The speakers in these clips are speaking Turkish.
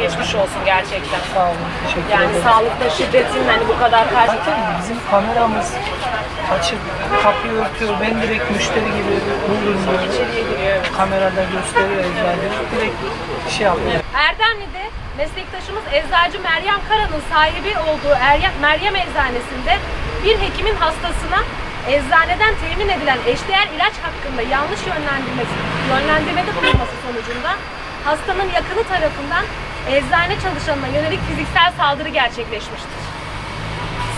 Geçmiş olsun gerçekten. Sağ olun. Teşekkür Yani ederim. sağlıkta şiddetin hani bu kadar karşı Zaten bizim kameramız açık, kapıyı örtüyor. Ben direkt müşteri gibi diyorum. içeriye giriyor. Kamerada gösteriyor eczacı. Direkt şey yapıyor. Erdemli'de meslektaşımız Eczacı Meryem Kara'nın sahibi olduğu Eryem, Meryem Eczacisi'nde bir hekimin hastasına eczaneden temin edilen eşdeğer ilaç hakkında yanlış yönlendirmesi, yönlendirmede bulunması sonucunda hastanın yakını tarafından eczane çalışanına yönelik fiziksel saldırı gerçekleşmiştir.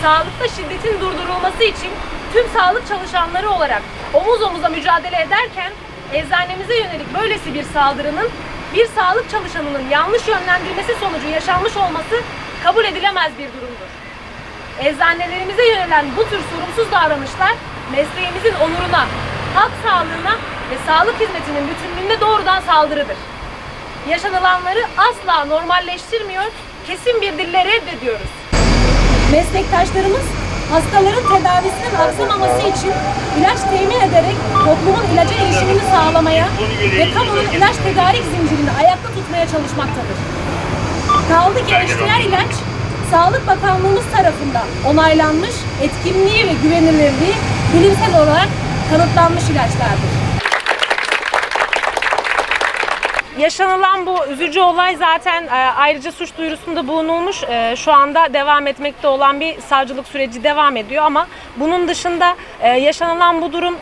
Sağlıkta şiddetin durdurulması için tüm sağlık çalışanları olarak omuz omuza mücadele ederken eczanemize yönelik böylesi bir saldırının bir sağlık çalışanının yanlış yönlendirmesi sonucu yaşanmış olması kabul edilemez bir durumdur. Eczanelerimize yönelen bu tür sorumsuz davranışlar mesleğimizin onuruna, halk sağlığına ve sağlık hizmetinin bütünlüğüne doğrudan saldırıdır. Yaşanılanları asla normalleştirmiyor, kesin bir dille reddediyoruz. Meslektaşlarımız hastaların tedavisinin aksamaması için ilaç temin ederek toplumun ilaca erişimini sağlamaya ve kamunun ilaç tedarik zincirini ayakta tutmaya çalışmaktadır. Kaldı ki eşdeğer ilaç Sağlık Bakanlığımız tarafından onaylanmış, etkinliği ve güvenilirliği bilimsel olarak kanıtlanmış ilaçlardır. Yaşanılan bu üzücü olay zaten e, ayrıca suç duyurusunda bulunulmuş. E, Şu anda devam etmekte olan bir savcılık süreci devam ediyor ama bunun dışında e, yaşanılan bu durum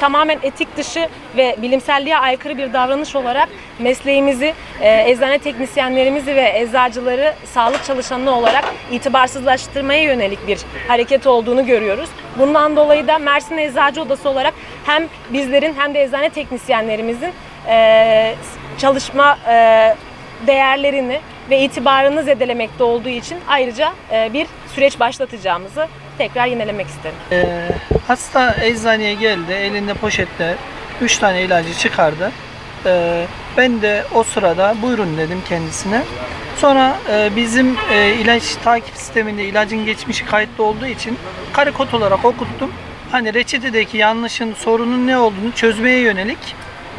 tamamen etik dışı ve bilimselliğe aykırı bir davranış olarak mesleğimizi, eczane teknisyenlerimizi ve eczacıları sağlık çalışanı olarak itibarsızlaştırmaya yönelik bir hareket olduğunu görüyoruz. Bundan dolayı da Mersin Eczacı Odası olarak hem bizlerin hem de eczane teknisyenlerimizin e, çalışma e, değerlerini ve itibarını zedelemekte olduğu için ayrıca e, bir süreç başlatacağımızı tekrar yinelemek isterim. Ee, hasta eczaneye geldi. Elinde poşette 3 tane ilacı çıkardı. Ee, ben de o sırada buyurun dedim kendisine. Sonra e, bizim e, ilaç takip sisteminde ilacın geçmişi kayıtlı olduğu için kare kod olarak okuttum. Hani reçetedeki yanlışın, sorunun ne olduğunu çözmeye yönelik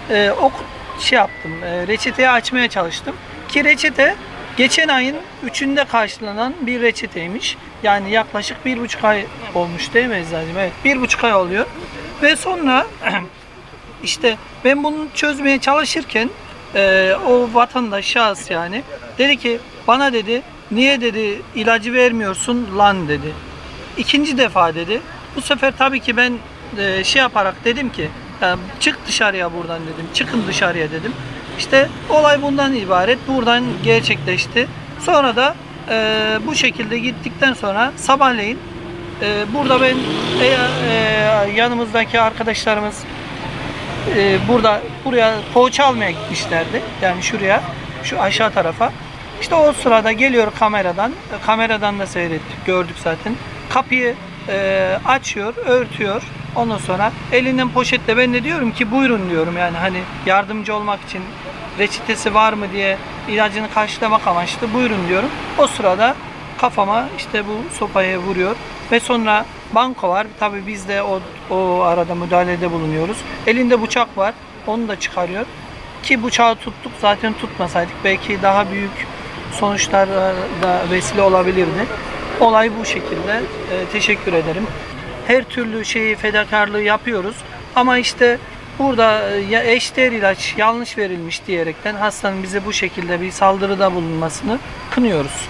e, oku, şey yaptım. E, reçeteyi açmaya çalıştım. Ki reçete geçen ayın 3'ünde karşılanan bir reçeteymiş. Yani yaklaşık bir buçuk ay olmuş değil mi eczacım? Evet bir buçuk ay oluyor. Ve sonra işte ben bunu çözmeye çalışırken e, o vatandaş şahıs yani dedi ki bana dedi niye dedi ilacı vermiyorsun lan dedi. İkinci defa dedi. Bu sefer tabii ki ben e, şey yaparak dedim ki ya çık dışarıya buradan dedim. Çıkın dışarıya dedim. İşte olay bundan ibaret. Buradan gerçekleşti. Sonra da e, bu şekilde gittikten sonra sabahleyin e, burada ben e, e, yanımızdaki arkadaşlarımız e, burada buraya poğaça almaya gitmişlerdi. Yani şuraya, şu aşağı tarafa. İşte o sırada geliyor kameradan. E, Kameradan da seyrettik, gördük zaten. Kapıyı e, açıyor, örtüyor. Ondan sonra elinden poşetle ben de diyorum ki buyurun diyorum yani hani yardımcı olmak için reçetesi var mı diye ilacını karşılamak amaçlı buyurun diyorum. O sırada kafama işte bu sopayı vuruyor ve sonra banko var. Tabii biz de o, o arada müdahalede bulunuyoruz. Elinde bıçak var. Onu da çıkarıyor. Ki bıçağı tuttuk zaten tutmasaydık belki daha büyük sonuçlar da vesile olabilirdi. Olay bu şekilde. Ee, teşekkür ederim. Her türlü şeyi fedakarlığı yapıyoruz. Ama işte burada e, ya eşdeğer ilaç yanlış verilmiş diyerekten hastanın bize bu şekilde bir saldırıda bulunmasını kınıyoruz.